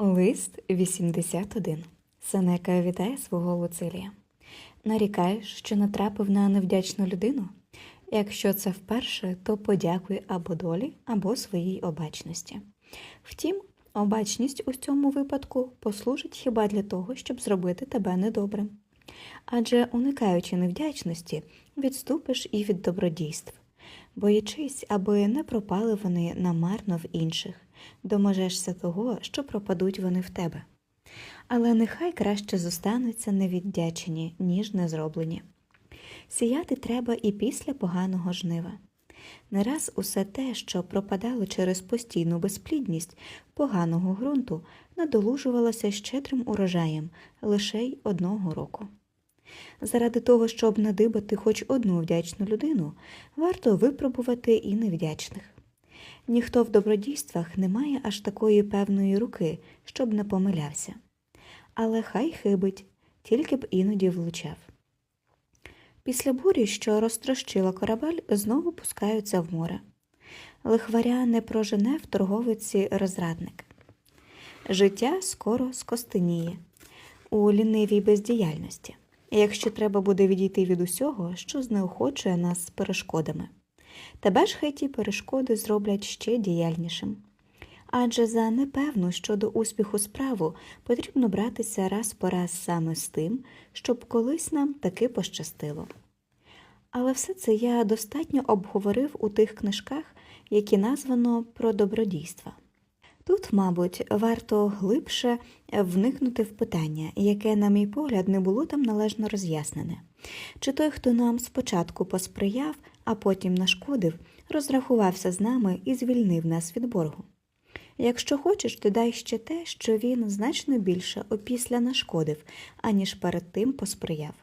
Лист 81. Сенека вітає свого Луцилія. Нарікаєш, що натрапив на невдячну людину? Якщо це вперше, то подякуй або долі, або своїй обачності. Втім, обачність у цьому випадку послужить хіба для того, щоб зробити тебе недобрим. Адже, уникаючи невдячності, відступиш і від добродійств, боячись, аби не пропали вони намарно в інших, доможешся того, що пропадуть вони в тебе. Але нехай краще зостануться невіддячені, ніж незроблені. Сіяти треба і після поганого жнива. Не раз усе те, що пропадало через постійну безплідність поганого ґрунту, надолужувалося щедрим урожаєм лише й одного року. Заради того, щоб надибати хоч одну вдячну людину, варто випробувати і невдячних. Ніхто в добродійствах не має аж такої певної руки, щоб не помилявся. Але хай хибить, тільки б іноді влучав. Після бурі, що розтрощила корабель, знову пускаються в море. Лихваря не прожене в торговиці розрадник. Життя скоро скостеніє у лінивій бездіяльності, якщо треба буде відійти від усього, що знеохочує нас перешкодами. Тебе ж хай ті перешкоди зроблять ще діяльнішим. Адже за непевну щодо успіху справу потрібно братися раз по раз саме з тим, щоб колись нам таки пощастило. Але все це я достатньо обговорив у тих книжках, які названо про добродійства. Тут, мабуть, варто глибше вникнути в питання, яке, на мій погляд, не було там належно роз'яснене. Чи той, хто нам спочатку посприяв, а потім нашкодив, розрахувався з нами і звільнив нас від боргу? Якщо хочеш, додай ще те, що він значно більше опісля нашкодив, аніж перед тим посприяв.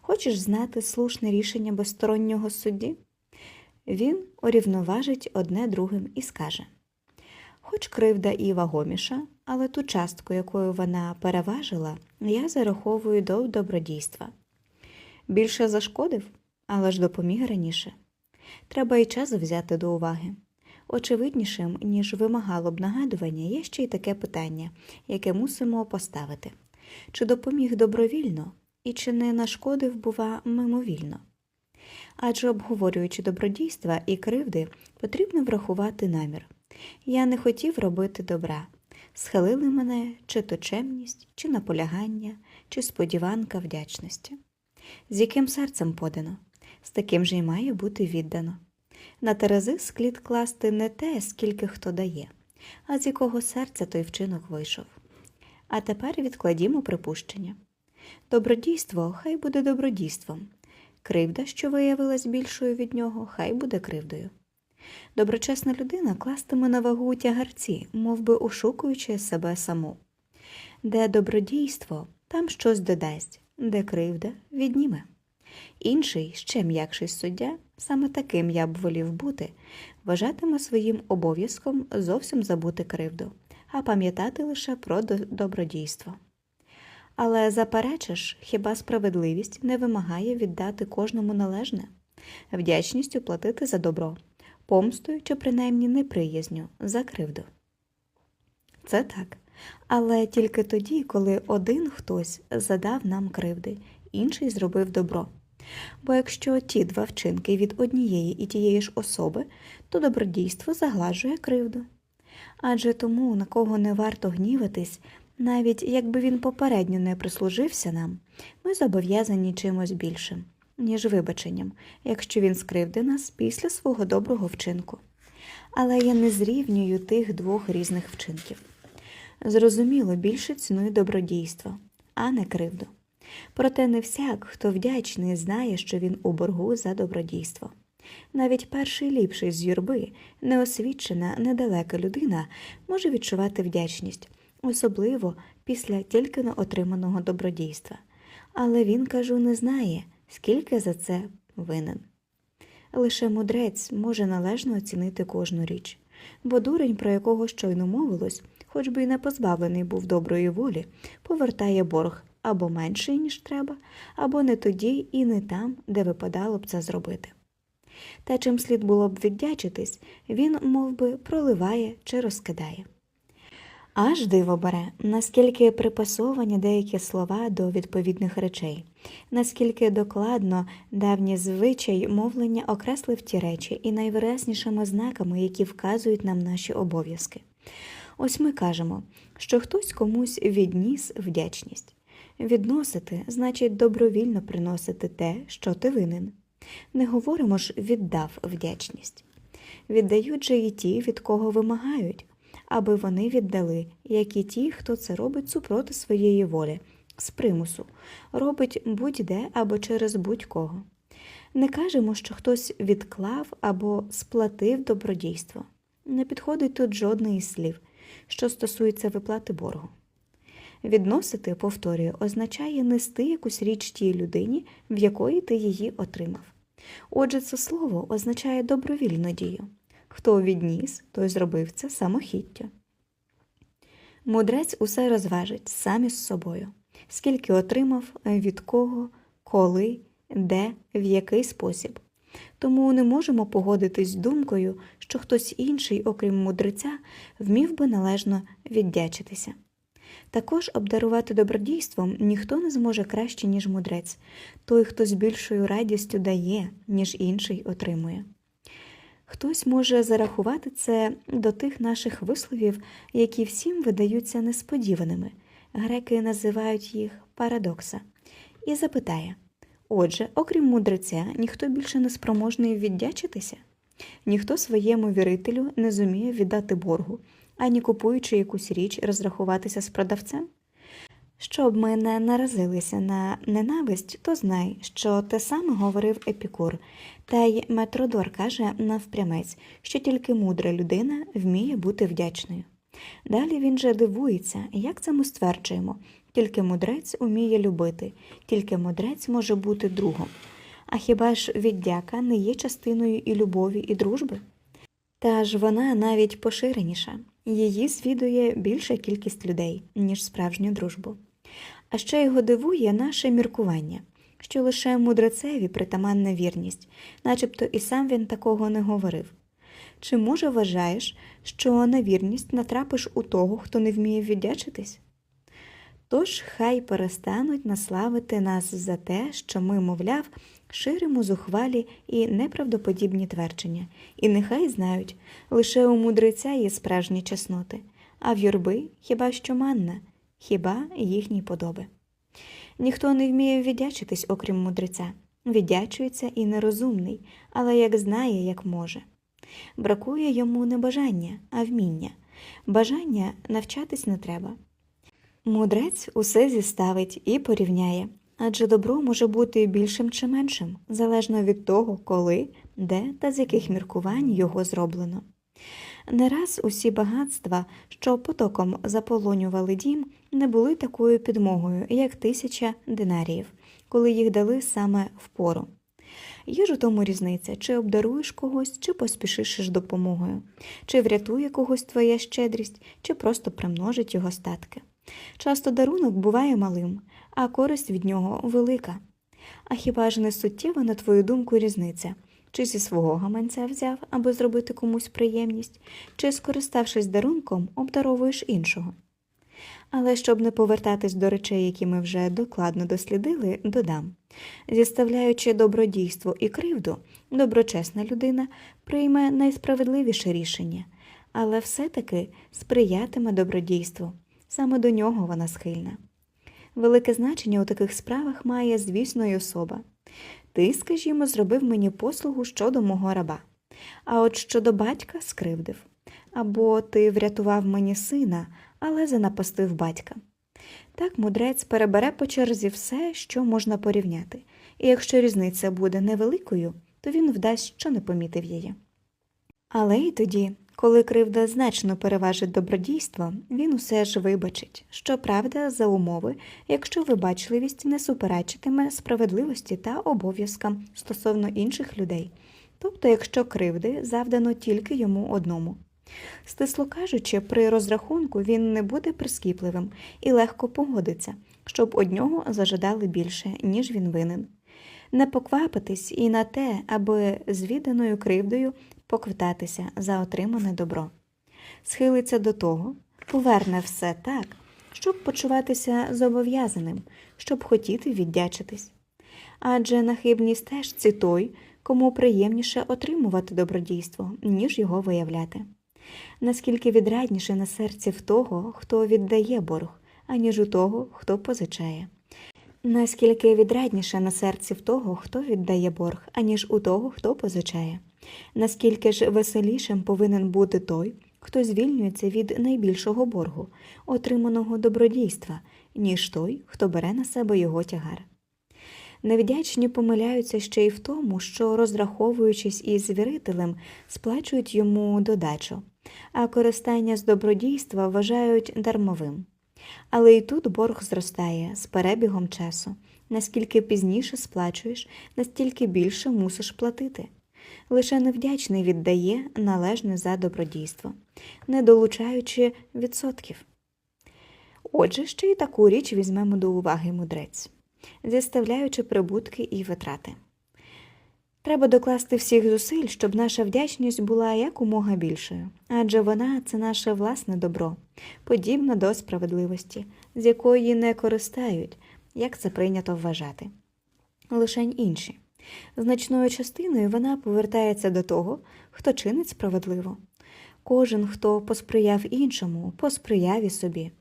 Хочеш знати слушне рішення безстороннього судді? Він урівноважить одне другим і скаже Хоч кривда і вагоміша, але ту частку, якою вона переважила, я зараховую до добродійства. Більше зашкодив, але ж допоміг раніше. Треба і час взяти до уваги. Очевиднішим, ніж вимагало б нагадування, є ще й таке питання, яке мусимо поставити чи допоміг добровільно і чи не нашкодив, бува, мимовільно. Адже обговорюючи добродійства і кривди, потрібно врахувати намір. Я не хотів робити добра. Схилили мене чи то чемність, чи наполягання, чи сподіванка вдячності. З яким серцем подано, з таким же й має бути віддано. На терези склід класти не те, скільки хто дає, а з якого серця той вчинок вийшов. А тепер відкладімо припущення. Добродійство хай буде добродійством, кривда, що виявилась більшою від нього, хай буде кривдою. Доброчесна людина кластиме на вагу тягарці, мов би ошукуючи себе саму. Де добродійство, там щось додасть, де кривда відніме. Інший, ще м'якший суддя, саме таким я б волів бути, вважатиме своїм обов'язком зовсім забути кривду, а пам'ятати лише про добродійство. Але заперечиш, хіба справедливість не вимагає віддати кожному належне, вдячністю платити за добро, помстою чи принаймні неприязню за кривду. Це так. Але тільки тоді, коли один хтось задав нам кривди, інший зробив добро. Бо якщо ті два вчинки від однієї і тієї ж особи, то добродійство заглажує кривду. Адже тому, на кого не варто гніватись, навіть якби він попередньо не прислужився нам, ми зобов'язані чимось більшим, ніж вибаченням, якщо він скривди нас після свого доброго вчинку. Але я не зрівнюю тих двох різних вчинків. Зрозуміло, більше цінує добродійство, а не кривду. Проте не всяк, хто вдячний, знає, що він у боргу за добродійство. Навіть перший ліпший з юрби, неосвічена, недалека людина може відчувати вдячність, особливо після тільки на отриманого добродійства. Але він, кажу, не знає, скільки за це винен. Лише мудрець може належно оцінити кожну річ, бо дурень, про якого щойно мовилось, хоч би й не позбавлений був доброї волі, повертає борг або менший, ніж треба, або не тоді і не там, де випадало б це зробити. Та чим слід було б віддячитись, він мов би, проливає чи розкидає. Аж диво бере, наскільки припасовані деякі слова до відповідних речей, наскільки докладно давні звичай мовлення окреслив ті речі і найвиразнішими знаками, які вказують нам наші обов'язки. Ось ми кажемо, що хтось комусь відніс вдячність. Відносити значить добровільно приносити те, що ти винен. Не говоримо ж віддав вдячність. Віддають же і ті, від кого вимагають, аби вони віддали, як і ті, хто це робить супроти своєї волі, з примусу, робить будь-де або через будь-кого. Не кажемо, що хтось відклав або сплатив добродійство. Не підходить тут жодне із слів, що стосується виплати боргу. Відносити, повторюю, означає нести якусь річ тій людині, в якої ти її отримав. Отже, це слово означає добровільну дію. Хто відніс, той зробив це самохіття. Мудрець усе розважить сам із собою, скільки отримав, від кого, коли, де, в який спосіб. Тому не можемо погодитись з думкою, що хтось інший, окрім мудреця, вмів би належно віддячитися. Також обдарувати добродійством ніхто не зможе краще, ніж мудрець, той, хто з більшою радістю дає, ніж інший отримує. Хтось може зарахувати це до тих наших висловів, які всім видаються несподіваними. Греки називають їх парадокса, і запитає Отже, окрім мудреця, ніхто більше не спроможний віддячитися? Ніхто своєму вірителю не зуміє віддати боргу, ані купуючи якусь річ, розрахуватися з продавцем? Щоб ми не наразилися на ненависть, то знай, що те саме говорив Епікур, та й Метродор каже навпрямець, що тільки мудра людина вміє бути вдячною. Далі він же дивується, як це ми стверджуємо, тільки мудрець уміє любити, тільки мудрець може бути другом. А хіба ж віддяка не є частиною і любові, і дружби? Та ж вона навіть поширеніша, її свідує більша кількість людей, ніж справжню дружбу. А ще його дивує наше міркування, що лише мудрецеві притаманна вірність, начебто і сам він такого не говорив. Чи може вважаєш, що на вірність натрапиш у того, хто не вміє віддячитись? Тож хай перестануть наславити нас за те, що ми, мовляв, ширимо зухвалі і неправдоподібні твердження, і нехай знають, лише у мудреця є справжні чесноти, а в юрби хіба що манна, хіба їхні подоби. Ніхто не вміє віддячитись, окрім мудреця, віддячується і нерозумний, але як знає, як може. Бракує йому не бажання, а вміння. Бажання навчатись не треба. Мудрець усе зіставить і порівняє, адже добро може бути більшим чи меншим, залежно від того, коли, де та з яких міркувань його зроблено. Не раз усі багатства, що потоком заполонювали дім, не були такою підмогою, як тисяча динаріїв, коли їх дали саме впору. Є ж у тому різниця, чи обдаруєш когось, чи поспішиш з допомогою, чи врятує когось твоя щедрість, чи просто примножить його статки. Часто дарунок буває малим, а користь від нього велика. А хіба ж не суттєва, на твою думку, різниця? Чи зі свого гаманця взяв, аби зробити комусь приємність, чи, скориставшись дарунком, обдаровуєш іншого? Але щоб не повертатись до речей, які ми вже докладно дослідили, додам зіставляючи добродійство і кривду, доброчесна людина прийме найсправедливіше рішення, але все-таки сприятиме добродійству, саме до нього вона схильна. Велике значення у таких справах має, звісно, й особа. Ти, скажімо, зробив мені послугу щодо мого раба, а от щодо батька скривдив. Або ти врятував мені сина, але занапастив батька. Так мудрець перебере по черзі все, що можна порівняти, і якщо різниця буде невеликою, то він вдасть, що не помітив її. Але й тоді, коли кривда значно переважить добродійство, він усе ж вибачить, щоправда, за умови, якщо вибачливість не суперечитиме справедливості та обов'язкам стосовно інших людей, тобто якщо кривди завдано тільки йому одному. Стисло кажучи, при розрахунку він не буде прискіпливим і легко погодиться, щоб од нього зажадали більше, ніж він винен. Не поквапитись і на те, аби з відданою кривдою поквитатися за отримане добро. Схилиться до того, поверне все так, щоб почуватися зобов'язаним, щоб хотіти віддячитись. Адже на хибній стежці той, кому приємніше отримувати добродійство, ніж його виявляти. Наскільки відрадніше на серці в того, хто віддає борг, аніж у того, хто позичає. Наскільки відрадніше на серці в того, хто віддає борг, аніж у того, хто позичає. Наскільки ж веселішим повинен бути той, хто звільнюється від найбільшого боргу, отриманого добродійства, ніж той, хто бере на себе його тягар. Невдячні помиляються ще й в тому, що, розраховуючись із вірителем, сплачують йому додачу, а користання з добродійства вважають дармовим. Але і тут борг зростає з перебігом часу. Наскільки пізніше сплачуєш, настільки більше мусиш платити. Лише невдячний віддає належне за добродійство, не долучаючи відсотків. Отже, ще й таку річ візьмемо до уваги мудрець, зіставляючи прибутки і витрати. Треба докласти всіх зусиль, щоб наша вдячність була якомога більшою, адже вона це наше власне добро, подібно до справедливості, з якої не користають, як це прийнято вважати. Лишень інші. Значною частиною вона повертається до того, хто чинить справедливо. Кожен, хто посприяв іншому, посприяв і собі.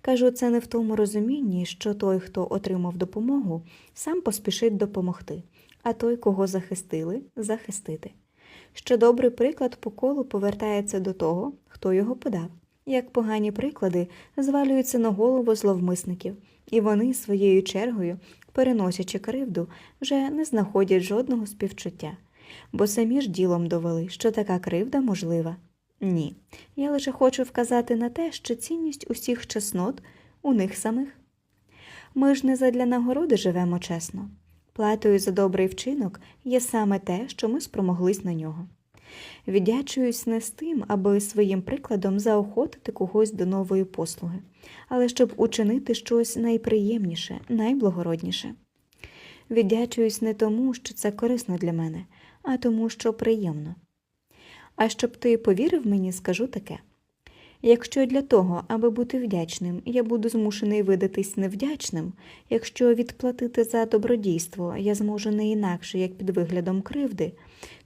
Кажу це не в тому розумінні, що той, хто отримав допомогу, сам поспішить допомогти, а той, кого захистили, захистити. Що добрий приклад по колу повертається до того, хто його подав, як погані приклади звалюються на голову зловмисників, і вони своєю чергою, переносячи кривду, вже не знаходять жодного співчуття, бо самі ж ділом довели, що така кривда можлива. Ні, я лише хочу вказати на те, що цінність усіх чеснот у них самих. Ми ж не задля нагороди живемо чесно. Платою за добрий вчинок є саме те, що ми спромоглись на нього. Віддячуюсь не з тим, аби своїм прикладом заохотити когось до нової послуги, але щоб учинити щось найприємніше, найблагородніше. Віддячуюсь не тому, що це корисно для мене, а тому, що приємно. А щоб ти повірив мені, скажу таке. Якщо для того, аби бути вдячним, я буду змушений видатись невдячним, якщо відплатити за добродійство я зможу не інакше, як під виглядом кривди,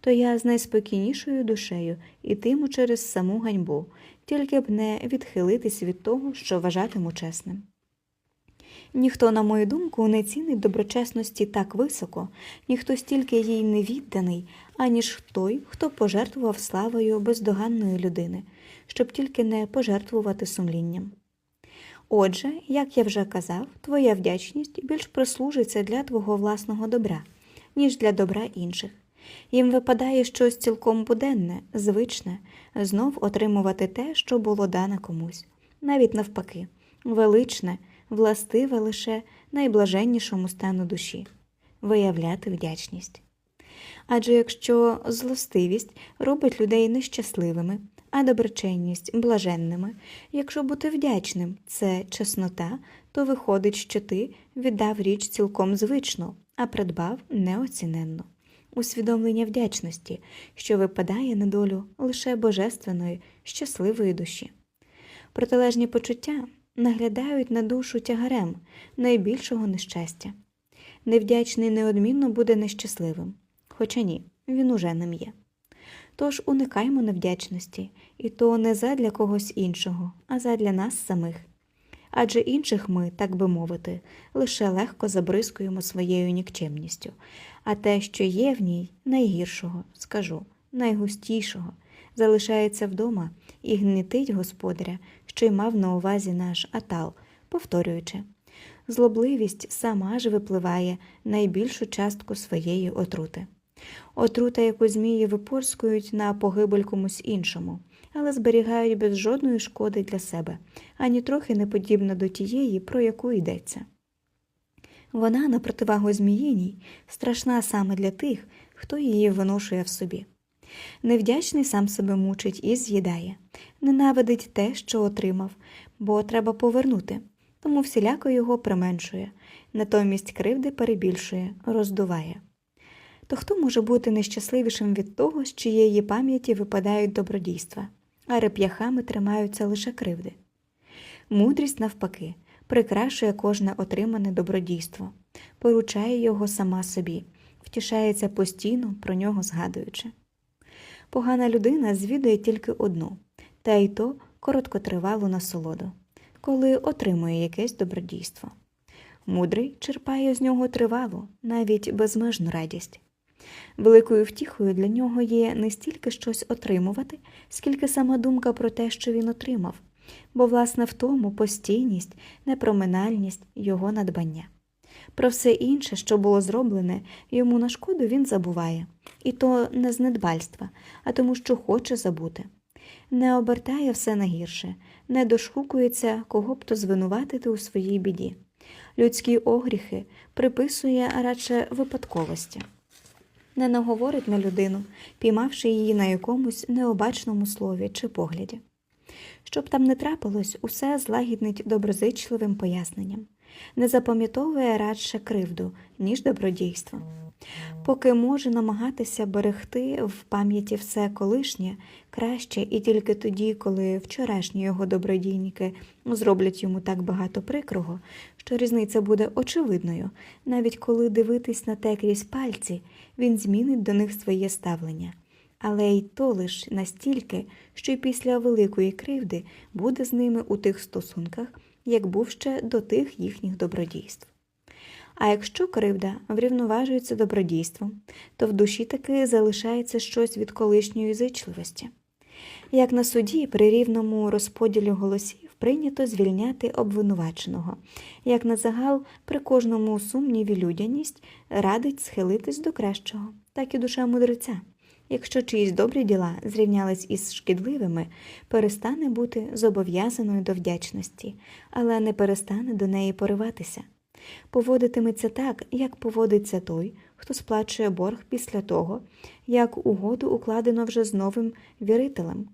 то я з найспокійнішою душею ітиму через саму ганьбу, тільки б не відхилитись від того, що вважатиму чесним. Ніхто, на мою думку, не цінить доброчесності так високо, ніхто стільки їй не відданий, аніж той, хто пожертвував славою бездоганної людини, щоб тільки не пожертвувати сумлінням. Отже, як я вже казав, твоя вдячність більш прислужиться для твого власного добра, ніж для добра інших. Їм випадає щось цілком буденне, звичне, знов отримувати те, що було дане комусь, навіть навпаки, величне, властиве лише найблаженнішому стану душі виявляти вдячність. Адже якщо злостивість робить людей нещасливими, а доброчинність блаженними, якщо бути вдячним це чеснота, то виходить, що ти віддав річ цілком звичну, а придбав неоціненно. Усвідомлення вдячності, що випадає на долю лише божественної, щасливої душі. Протилежні почуття наглядають на душу тягарем найбільшого нещастя. Невдячний неодмінно буде нещасливим, хоча ні, він уже ним є. Тож уникаймо невдячності, і то не задля когось іншого, а задля нас самих. Адже інших ми, так би мовити, лише легко забризкуємо своєю нікчемністю, а те, що є в ній, найгіршого, скажу, найгустішого, залишається вдома і гнітить господаря, що й мав на увазі наш атал, повторюючи злобливість сама ж випливає найбільшу частку своєї отрути. Отрута, яку змії випорскують на погибель комусь іншому, але зберігають без жодної шкоди для себе, ані трохи не подібна до тієї, про яку йдеться. Вона, на противагу зміїній, страшна саме для тих, хто її виношує в собі. Невдячний сам себе мучить і з'їдає, ненавидить те, що отримав, бо треба повернути, тому всіляко його применшує, натомість кривди перебільшує, роздуває. То хто може бути нещасливішим від того, з чиєї пам'яті випадають добродійства, а реп'яхами тримаються лише кривди? Мудрість, навпаки, прикрашує кожне отримане добродійство, поручає його сама собі, втішається постійно, про нього згадуючи. Погана людина звідує тільки одну, та й то короткотривалу насолоду, коли отримує якесь добродійство. Мудрий черпає з нього тривалу, навіть безмежну радість. Великою втіхою для нього є не стільки щось отримувати, скільки сама думка про те, що він отримав, бо, власне, в тому постійність, непроминальність його надбання. Про все інше, що було зроблене, йому на шкоду він забуває, і то не з недбальства, а тому, що хоче забути. Не обертає все на гірше, не дошукується, кого б то звинуватити у своїй біді. Людські огріхи приписує радше випадковості. Не наговорить на людину, піймавши її на якомусь необачному слові чи погляді. Щоб там не трапилось, усе злагіднить доброзичливим поясненням, не запам'ятовує радше кривду, ніж добродійство. Поки може намагатися берегти в пам'яті все колишнє краще і тільки тоді, коли вчорашні його добродійники зроблять йому так багато прикрого, що різниця буде очевидною, навіть коли дивитись на те крізь пальці, він змінить до них своє ставлення. Але й то лиш настільки, що й після великої кривди буде з ними у тих стосунках, як був ще до тих їхніх добродійств. А якщо кривда врівноважується добродійством, то в душі таки залишається щось від колишньої зичливості. Як на суді при рівному розподілі голосів прийнято звільняти обвинуваченого, як на загал при кожному сумніві людяність радить схилитись до кращого, так і душа мудреця. Якщо чиїсь добрі діла зрівнялись із шкідливими, перестане бути зобов'язаною до вдячності, але не перестане до неї пориватися. Поводитиметься так, як поводиться той, хто сплачує борг після того, як угоду укладено вже з новим вірителем.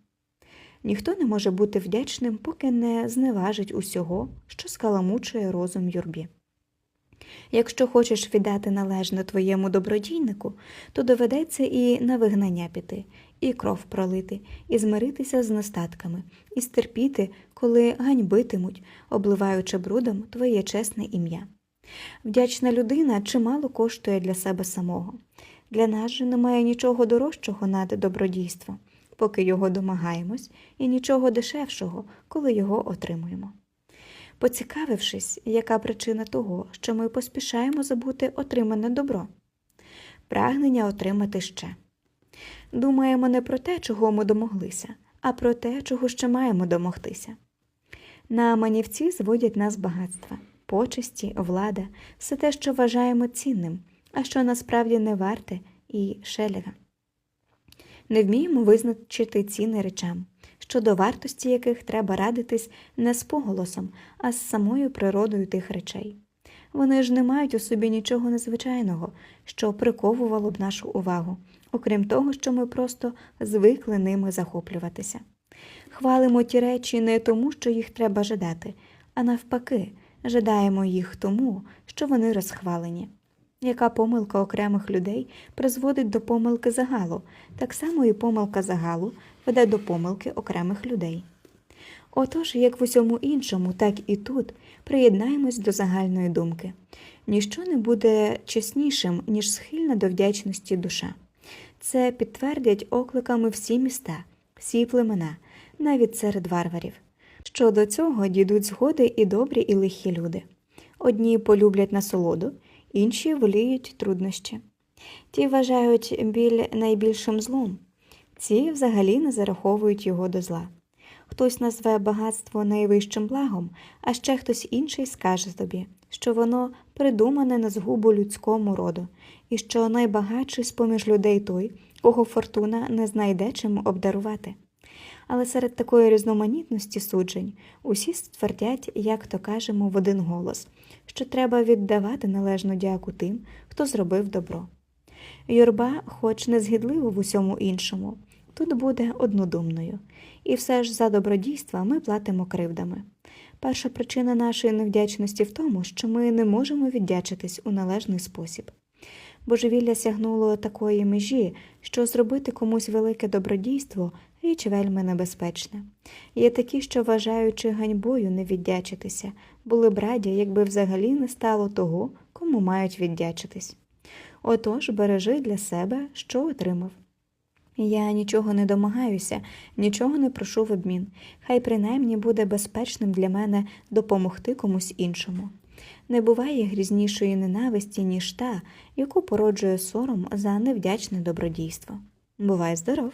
Ніхто не може бути вдячним, поки не зневажить усього, що скаламучує розум юрбі. Якщо хочеш віддати належне твоєму добродійнику, то доведеться і на вигнання піти, і кров пролити, і змиритися з нестатками, і стерпіти, коли ганьбитимуть, обливаючи брудом твоє чесне ім'я. Вдячна людина чимало коштує для себе самого. Для нас же немає нічого дорожчого над добродійство, поки його домагаємось, і нічого дешевшого, коли його отримуємо. Поцікавившись, яка причина того, що ми поспішаємо забути отримане добро, прагнення отримати ще. Думаємо не про те, чого ми домоглися, а про те, чого ще маємо домогтися. На манівці зводять нас багатства, почесті, влада, все те, що вважаємо цінним, а що насправді не варте і шеляга. Не вміємо визначити ціни речам, щодо вартості яких треба радитись не з поголосом, а з самою природою тих речей. Вони ж не мають у собі нічого незвичайного, що приковувало б нашу увагу, окрім того, що ми просто звикли ними захоплюватися. Хвалимо ті речі не тому, що їх треба жадати, а навпаки, жадаємо їх тому, що вони розхвалені. Яка помилка окремих людей призводить до помилки загалу, так само і помилка загалу веде до помилки окремих людей. Отож, як в усьому іншому, так і тут приєднаємось до загальної думки ніщо не буде чеснішим, ніж схильна до вдячності душа. Це підтвердять окликами всі міста, всі племена, навіть серед варварів. Щодо цього дійдуть згоди і добрі, і лихі люди. Одні полюблять насолоду, інші воліють труднощі. Ті вважають біль найбільшим злом, ці взагалі не зараховують його до зла. Хтось назве багатство найвищим благом, а ще хтось інший скаже тобі, що воно придумане на згубу людському роду, і що найбагатший з поміж людей той, кого фортуна не знайде чим обдарувати. Але серед такої різноманітності суджень усі ствердять, як то кажемо, в один голос, що треба віддавати належну дяку тим, хто зробив добро. Юрба, хоч не згідливо в усьому іншому, тут буде однодумною, і все ж за добродійства ми платимо кривдами. Перша причина нашої невдячності в тому, що ми не можемо віддячитись у належний спосіб. Божевілля сягнуло такої межі, що зробити комусь велике добродійство річ вельми небезпечна. Є такі, що вважаючи ганьбою не віддячитися, були б раді, якби взагалі не стало того, кому мають віддячитись. Отож, бережи для себе, що отримав. Я нічого не домагаюся, нічого не прошу в обмін. Хай принаймні буде безпечним для мене допомогти комусь іншому. Не буває грізнішої ненависті, ніж та, яку породжує сором за невдячне добродійство. Бувай здоров!